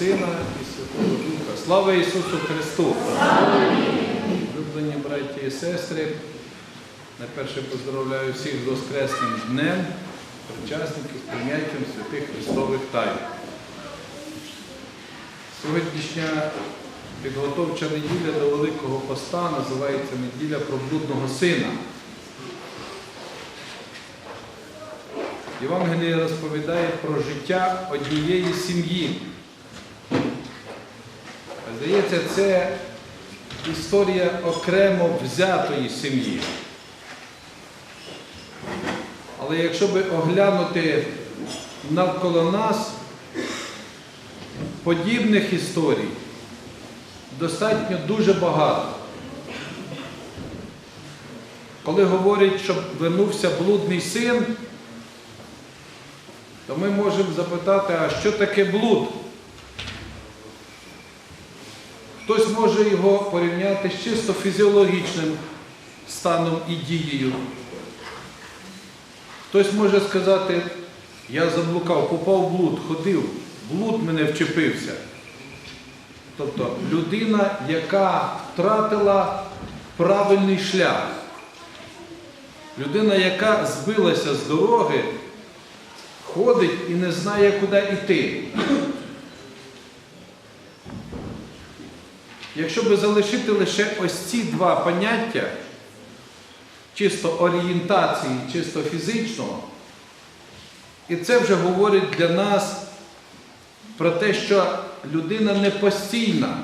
Сина і Святого Духа. Слава Ісусу Христу! Люблені браті і сестри, найперше поздравляю всіх з Воскресним днем, причасників з прийняттям святих Христових тайн. Сьогоднішня підготовча неділя до Великого Поста називається неділя про блудного сина. Євангеліє розповідає про життя однієї сім'ї. Здається, це історія окремо взятої сім'ї. Але якщо би оглянути навколо нас подібних історій, достатньо дуже багато. Коли говорять, що вернувся блудний син, то ми можемо запитати, а що таке блуд? Хтось може його порівняти з чисто фізіологічним станом і дією. Хтось може сказати, я заблукав, попав блуд, ходив, блуд мене вчепився. Тобто людина, яка втратила правильний шлях, людина, яка збилася з дороги, ходить і не знає, куди йти. Якщо би залишити лише ось ці два поняття, чисто орієнтації, чисто фізичного, і це вже говорить для нас про те, що людина не постійна,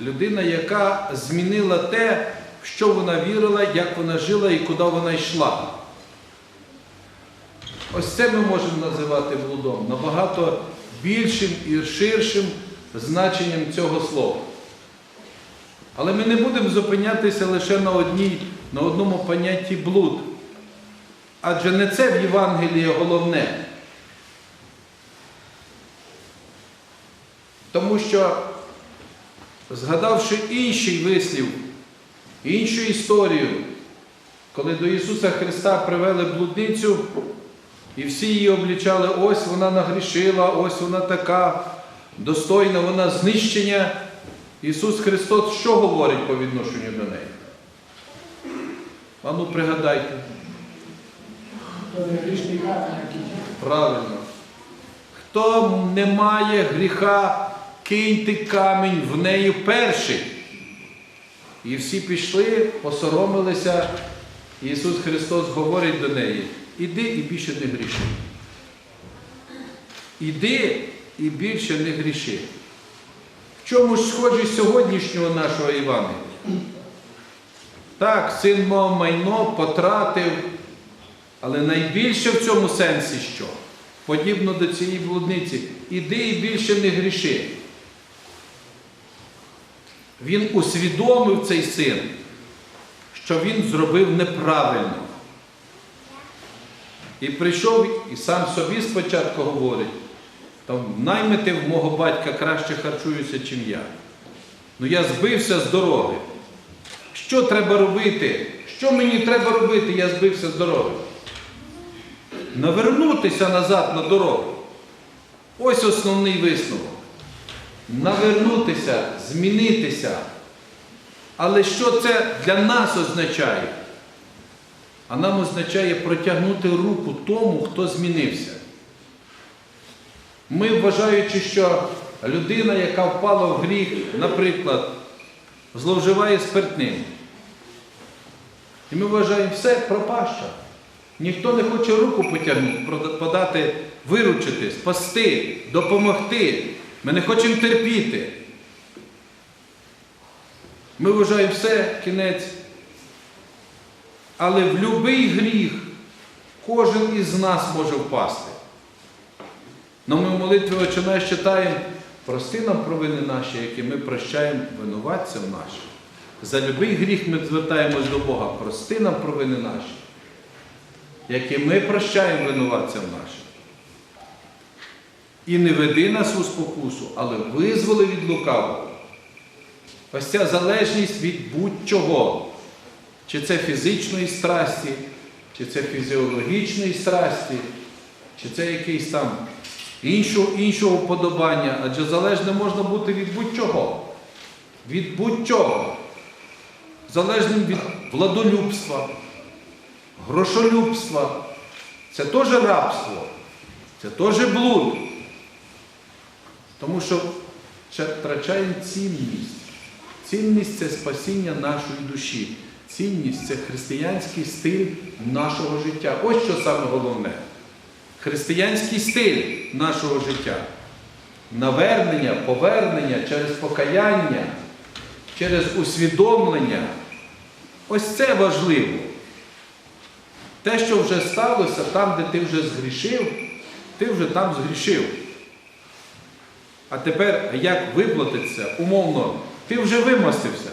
людина, яка змінила те, в що вона вірила, як вона жила і куди вона йшла. Ось це ми можемо називати блудом набагато більшим і ширшим значенням цього слова. Але ми не будемо зупинятися лише на, одній, на одному понятті блуд. Адже не це в Євангелії головне. Тому що, згадавши інший вислів, іншу історію, коли до Ісуса Христа привели блудницю, і всі її облічали, ось вона нагрішила, ось вона така, достойна, вона знищення. Ісус Христос що говорить по відношенню до неї? Ану, пригадайте. Правильно. Хто не має гріха, киньте камінь в неї перший. І всі пішли, посоромилися. Ісус Христос говорить до неї, іди і більше не гріши. Іди і більше не гріши. Чому ж схожість сьогоднішнього нашого Івана? Так, син мав майно, потратив, але найбільше в цьому сенсі що? Подібно до цієї блудниці, іди і більше не гріши. Він усвідомив цей син, що він зробив неправильно. І прийшов і сам собі спочатку говорить, там наймити в мого батька краще харчуюся, чим я. Ну я збився з дороги. Що треба робити? Що мені треба робити? Я збився з дороги. Навернутися назад на дорогу. Ось основний висновок. Навернутися, змінитися. Але що це для нас означає? А нам означає протягнути руку тому, хто змінився. Ми, вважаючи, що людина, яка впала в гріх, наприклад, зловживає спиртним. І ми вважаємо, все пропаща. Ніхто не хоче руку потягнути, подати, виручити, спасти, допомогти. Ми не хочемо терпіти. Ми вважаємо все, кінець. Але в будь-який гріх кожен із нас може впасти. Но ми в молитві «Отче читаємо, прости нам провини наші, які ми прощаємо винуватцям нашим. За будь-який гріх ми звертаємось до Бога, прости нам провини наші, які ми прощаємо винуватцям нашим. І не веди нас у спокусу, але визволи від лукавого. Ось ця залежність від будь-чого. Чи це фізичної страсті, чи це фізіологічної страсті, чи це якийсь там іншого, іншого вподобання, адже залежним можна бути від будь-чого. Від будь-чого. Залежним від владолюбства, грошолюбства. Це теж рабство, це теж блуд. Тому що втрачаємо цінність. Цінність це спасіння нашої душі. Цінність це християнський стиль нашого життя. Ось що саме головне. Християнський стиль нашого життя. Навернення, повернення через покаяння, через усвідомлення. Ось це важливо. Те, що вже сталося, там, де ти вже згрішив, ти вже там згрішив. А тепер як виплатиться, умовно, ти вже вимастився.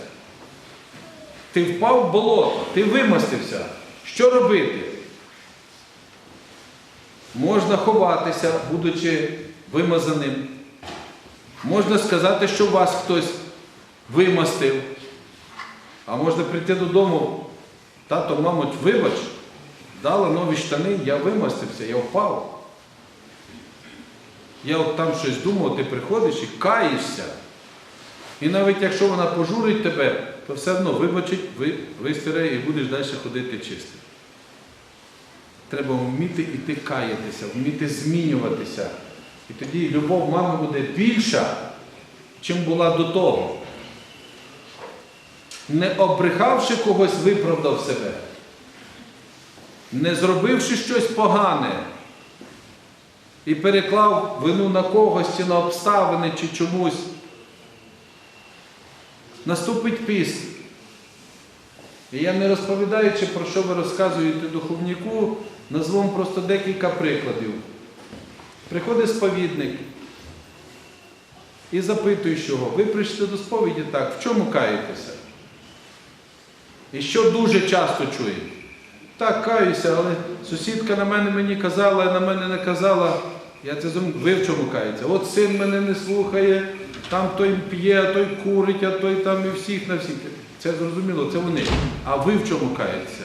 Ти впав в болото, ти вимастився. Що робити? Можна ховатися, будучи вимазаним. Можна сказати, що вас хтось вимастив. А можна прийти додому, тато, мамуть, вибач, дала нові штани, я вимастився, я впав. Я от там щось думав, ти приходиш і каєшся. І навіть якщо вона пожурить тебе, то все одно вибачить, ви, вистирає і будеш далі ходити чистим. Треба вміти іти каятися, вміти змінюватися. І тоді любов мами буде більша, чим була до того. Не обрехавши когось, виправдав себе. Не зробивши щось погане і переклав вину на когось чи на обставини чи чомусь. Наступить піст. І я не розповідаючи, про що ви розказуєте духовнику, назву вам просто декілька прикладів. Приходить сповідник і запитує, чого. Ви прийшли до сповіді так, в чому каєтеся? І що дуже часто чує? Так, каюся, але сусідка на мене мені казала, на мене не казала. Я це зрозумів. Ви в чому каєтеся? От син мене не слухає, там той п'є, а той курить, а той там і всіх на всіх. Це зрозуміло, це вони. А ви в чому каєтеся?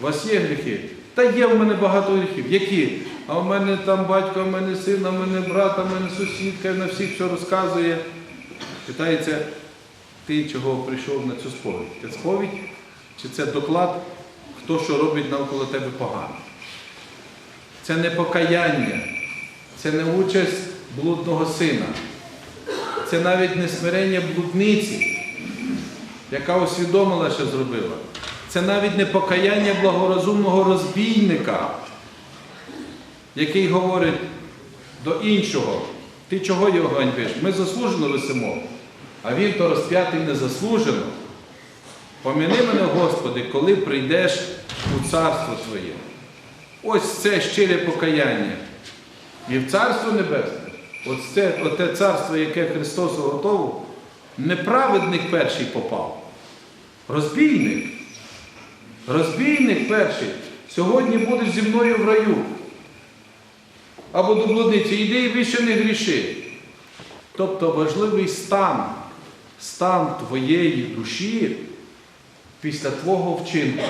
У вас є гріхи? Та є в мене багато гріхів. Які? А в мене там батько, в мене син, а в мене брат, а в мене сусідка, на всіх все розказує. Питається, ти чого прийшов на цю сповідь? Це сповідь? Чи це доклад, хто що робить навколо тебе погано? Це не покаяння, це не участь блудного сина, це навіть не смирення блудниці, яка усвідомила, що зробила. Це навіть не покаяння благорозумного розбійника, який говорить до іншого, ти чого його ганьбиш? Ми заслужено висимо, а він то розп'ятий незаслужено. Поміни мене, Господи, коли прийдеш у царство Твоє. Ось це щире покаяння. І в Царство Небесне, ось це, оте царство, яке Христос готовив, неправедник перший попав. Розбійник. Розбійник перший. Сьогодні будеш зі мною в раю. Або до блудниці, йди і більше не гріши. Тобто важливий стан, стан твоєї душі після твого вчинку.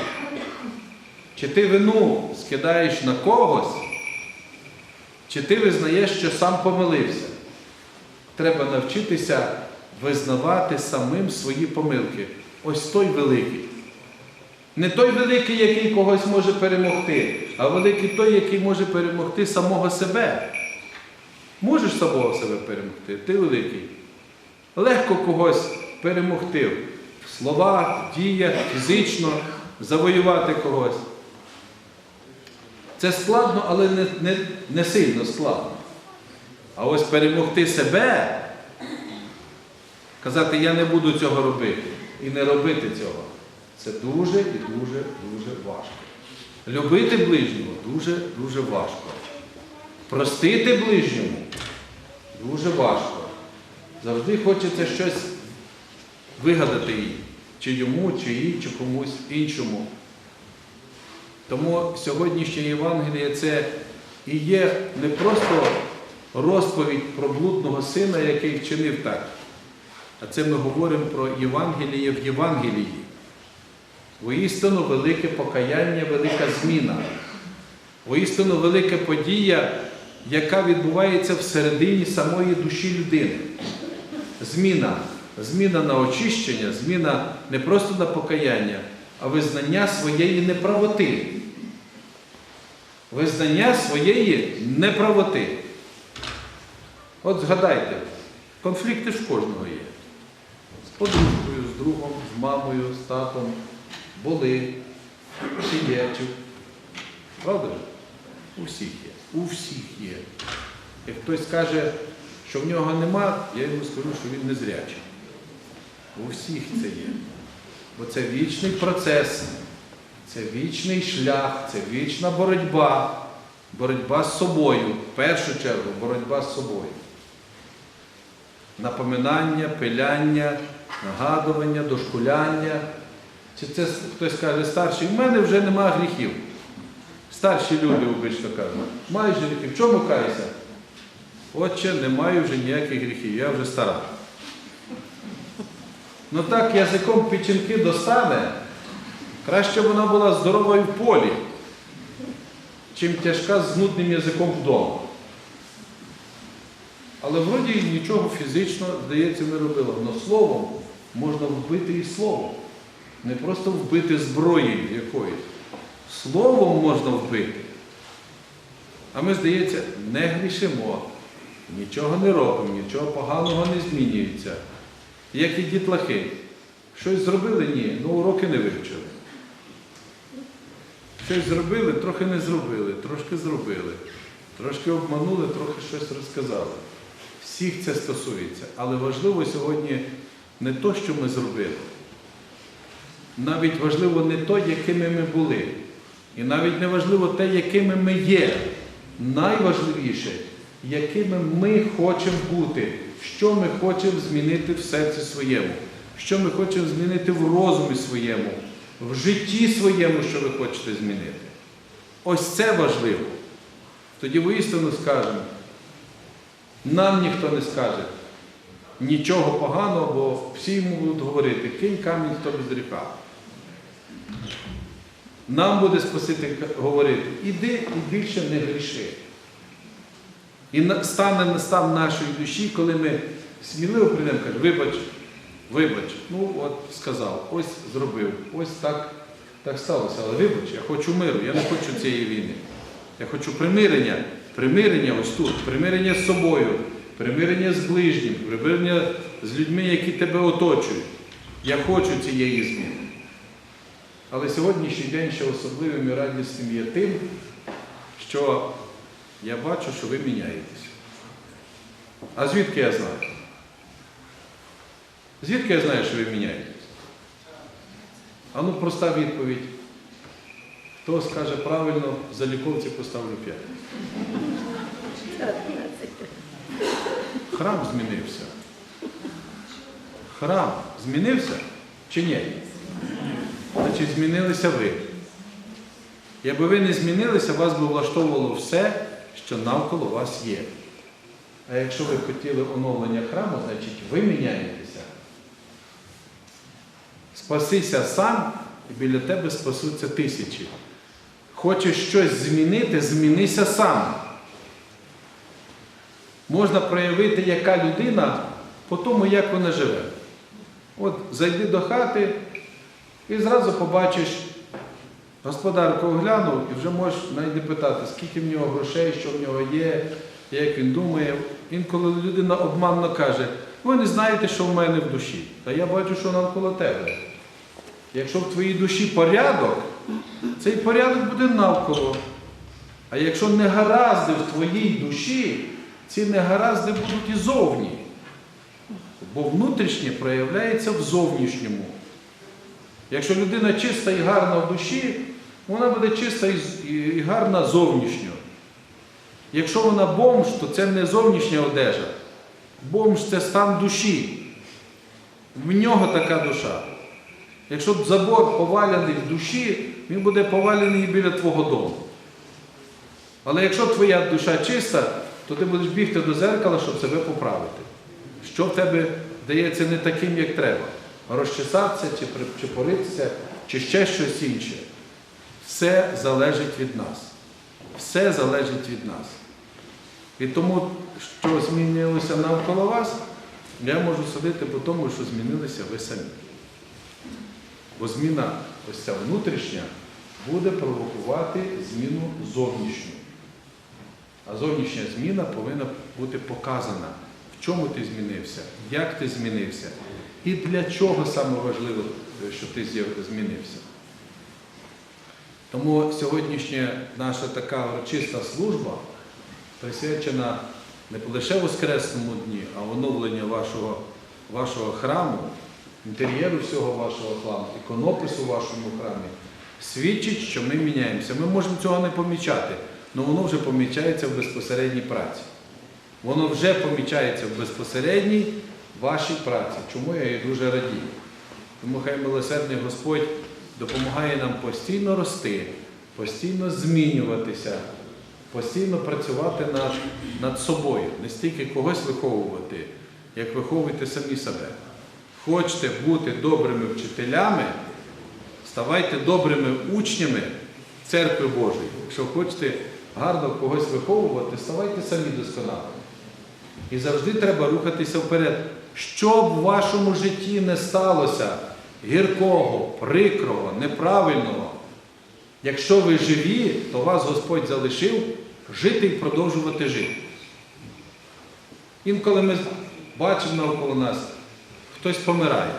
Чи ти вину скидаєш на когось, чи ти визнаєш, що сам помилився. Треба навчитися визнавати самим свої помилки. Ось той великий. Не той великий, який когось може перемогти, а великий той, який може перемогти самого себе. Можеш самого себе перемогти, ти великий. Легко когось перемогти в словах, діях, фізично, завоювати когось. Це складно, але не, не, не сильно складно. А ось перемогти себе, казати, я не буду цього робити і не робити цього. Це дуже і дуже, дуже важко. Любити ближнього дуже, дуже важко. Простити ближньому дуже важко. Завжди хочеться щось вигадати їй, чи йому, чи їй, чи комусь іншому. Тому сьогоднішнє Євангеліє це і є не просто розповідь про блудного сина, який вчинив так, а це ми говоримо про Євангеліє в Євангелії. Воістину велике покаяння, велика зміна. Воістину велика подія яка відбувається всередині самої душі людини. Зміна. Зміна на очищення, зміна не просто на покаяння, а визнання своєї неправоти. Визнання своєї неправоти. От згадайте, конфлікти ж кожного є. З подружкою, з другом, з мамою, з татом, були, чи. Правда? У всіх є. У всіх є. Як хтось каже, що в нього нема, я йому скажу, що він не зрячий. У всіх це є. Бо це вічний процес, це вічний шлях, це вічна боротьба. Боротьба з собою. В першу чергу боротьба з собою. Напоминання, пиляння, нагадування, дошкуляння. Чи це хтось каже старший, в мене вже нема гріхів. Старші люди обично кажуть, маєш гріхи, в чому кайся? Отче, не маю вже ніяких гріхів, я вже стара. Ну так язиком печінки достане, краще б вона була здоровою в полі, чим тяжка з нудним язиком вдома. Але вроді нічого фізично, здається, не робила. Але словом можна вбити і словом. Не просто вбити зброєю якоюсь. Словом можна вбити. А ми, здається, не грішимо, нічого не робимо, нічого поганого не змінюється. Як і дітлахи. Щось зробили? Ні, ну уроки не вивчили. Щось зробили, трохи не зробили, трошки зробили. Трошки обманули, трохи щось розказали. Всіх це стосується. Але важливо сьогодні не то, що ми зробили. Навіть важливо не то, якими ми були. І навіть не важливо те, якими ми є. Найважливіше, якими ми хочемо бути, що ми хочемо змінити в серці своєму, що ми хочемо змінити в розумі своєму, в житті своєму, що ви хочете змінити. Ось це важливо. Тоді воістину скажемо, нам ніхто не скаже нічого поганого, бо всі йому будуть говорити, кинь камінь, хто без гріха. Нам буде Спаситель говорити, іди і більше не гріши. І стане настав нашої душі, коли ми сміливо прийдемо, кажемо, вибач, вибач, ну от сказав, ось зробив, ось так, так сталося. Але вибач, я хочу миру, я не хочу цієї війни. Я хочу примирення, примирення ось тут, примирення з собою, примирення з ближнім, примирення з людьми, які тебе оточують. Я хочу цієї зміни. Але сьогоднішній день ще особливим і радісним є тим, що я бачу, що ви міняєтеся. А звідки я знаю? Звідки я знаю, що ви міняєтесь? А ну проста відповідь. Хто скаже правильно, за ліковці поставлю 5. Храм змінився. Храм змінився чи ні? Значить, змінилися ви. Якби ви не змінилися, вас би влаштовувало все, що навколо вас є. А якщо ви хотіли оновлення храму, значить ви міняєтеся. Спасися сам, і біля тебе спасуться тисячі. Хочеш щось змінити, змінися сам. Можна проявити, яка людина по тому, як вона живе. От зайди до хати і зразу побачиш, господарку оглянув і вже можеш навіть не питати, скільки в нього грошей, що в нього є, як він думає. Інколи людина обманно каже, ви не знаєте, що в мене в душі. Та я бачу, що навколо тебе. Якщо в твоїй душі порядок, цей порядок буде навколо. А якщо негаразди в твоїй душі, ці негаразди будуть і зовні. Бо внутрішнє проявляється в зовнішньому. Якщо людина чиста і гарна в душі, вона буде чиста і гарна зовнішньо. Якщо вона бомж, то це не зовнішня одежа. Бомж це стан душі. В нього така душа. Якщо забор повалений в душі, він буде повалений біля твого дому. Але якщо твоя душа чиста, то ти будеш бігти до зеркала, щоб себе поправити. Що в тебе дається не таким, як треба. Розчесатися, чи причепоритися, чи ще щось інше. Все залежить від нас. Все залежить від нас. І тому, що змінилося навколо вас, я можу судити по тому, що змінилися ви самі. Бо зміна ось ця внутрішня буде провокувати зміну зовнішню. А зовнішня зміна повинна бути показана, в чому ти змінився, як ти змінився, і для чого саме важливо, що ти змінився. Тому сьогоднішня наша така урочиста служба присвячена не лише Воскресному дні, а оновленню вашого, вашого храму, інтер'єру всього вашого храму, іконопису в вашому храмі, свідчить, що ми міняємося. Ми можемо цього не помічати, але воно вже помічається в безпосередній праці. Воно вже помічається в безпосередній вашій праці, чому я і дуже радію. Тому хай милосердний Господь допомагає нам постійно рости, постійно змінюватися, постійно працювати над, над собою, не стільки когось виховувати, як виховуйте самі себе. Хочете бути добрими вчителями, ставайте добрими учнями церкви Божої. Якщо хочете гарно когось виховувати, ставайте самі досконалими. І завжди треба рухатися вперед. Що б в вашому житті не сталося гіркого, прикрого, неправильного, якщо ви живі, то вас Господь залишив жити і продовжувати жити. Інколи ми бачимо навколо нас, хтось помирає.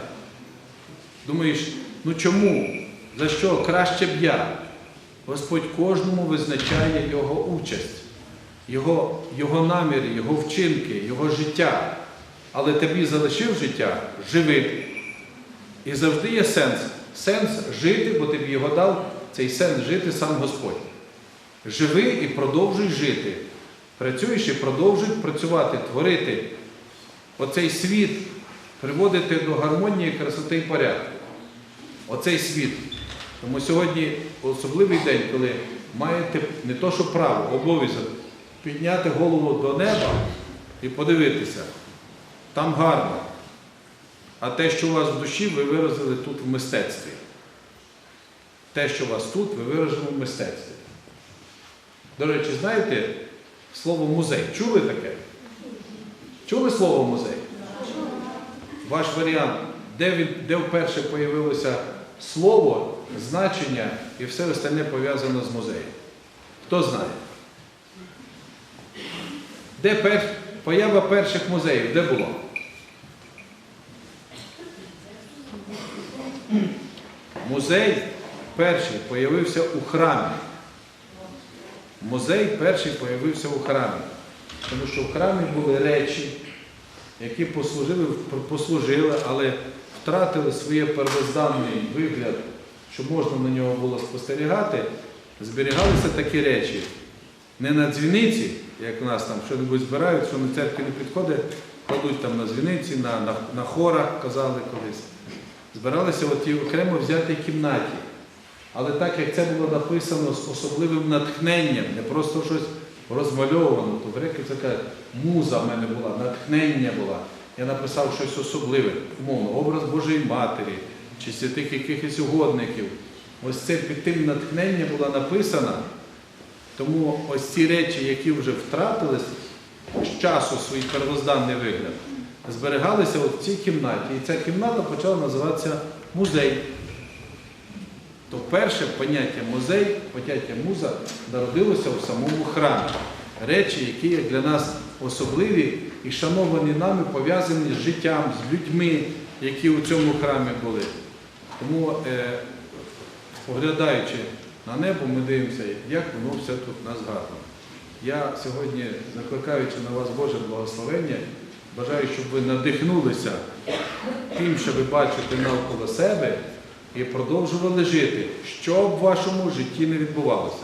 Думаєш, ну чому? За що? Краще б я. Господь кожному визначає його участь, його, його наміри, його вчинки, його життя. Але тобі залишив життя, живи. І завжди є сенс. Сенс жити, бо тобі його дав цей сенс жити сам Господь. Живи і продовжуй жити. Працюєш і продовжуй працювати, творити оцей світ, приводити до гармонії, красоти і порядку. Оцей світ. Тому сьогодні особливий день, коли маєте не то, що право, обов'язок підняти голову до неба і подивитися. Там гарно. А те, що у вас в душі, ви виразили тут в мистецтві. Те, що у вас тут, ви виразили в мистецтві. До речі, знаєте слово музей? Чули таке? Чули слово музей? Ваш варіант, де, він, де вперше появилося слово, значення і все остальне пов'язано з музеєм? Хто знає? Де пер... поява перших музеїв? Де було? Музей перший появився у храмі. Музей перший появився у храмі. Тому що в храмі були речі, які послужили, послужили, але втратили своє первозданний вигляд, що можна на нього було спостерігати, зберігалися такі речі. Не на дзвіниці, як у нас там що-небудь збирають, що на церкві не підходить, кладуть там на дзвіниці, на, на, на хорах, казали колись. Збиралися в тій окремо взятій кімнаті. Але так як це було написано з особливим натхненням, не просто щось розмальовано, то греки це кажуть, муза в мене була, натхнення була. Я написав щось особливе, умовно, образ Божої Матері чи святих якихось угодників. Ось це під тим натхнення була написана. Тому ось ці речі, які вже втратили з часу свій первозданний вигляд, зберігалися в цій кімнаті. І ця кімната почала називатися музей. То перше поняття музей, поняття муза народилося в самому храмі. Речі, які для нас особливі і шановані нами, пов'язані з життям, з людьми, які у цьому храмі були. Тому, е, поглядаючи на небо, ми дивимося, як воно все тут нас гарно. Я сьогодні, закликаючи на вас Боже благословення, бажаю, щоб ви надихнулися тим, що ви бачите навколо себе, і продовжували жити, що б в вашому житті не відбувалося.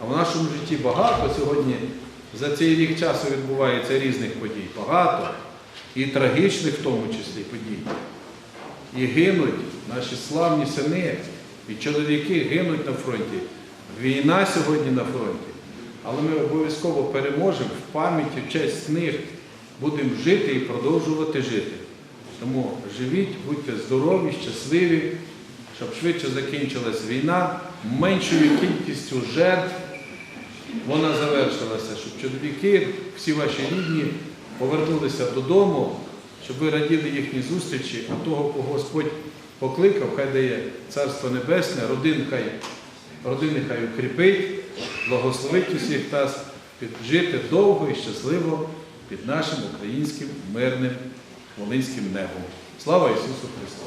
А в нашому житті багато сьогодні за цей рік часу відбувається різних подій. Багато. І трагічних в тому числі подій. І гинуть наші славні сини, і чоловіки гинуть на фронті. Війна сьогодні на фронті. Але ми обов'язково переможемо в пам'яті, в честь них будемо жити і продовжувати жити. Тому живіть, будьте здорові, щасливі, щоб швидше закінчилась війна, меншою кількістю жертв вона завершилася, щоб чоловіки, всі ваші рідні, повернулися додому, щоб ви раділи їхній зустрічі, а того, кого Господь покликав, хай дає Царство Небесне, родин хай, родини хай укріпить, благословить усіх нас, жити довго і щасливо під нашим українським мирним волинським небом. Слава Ісусу Христу!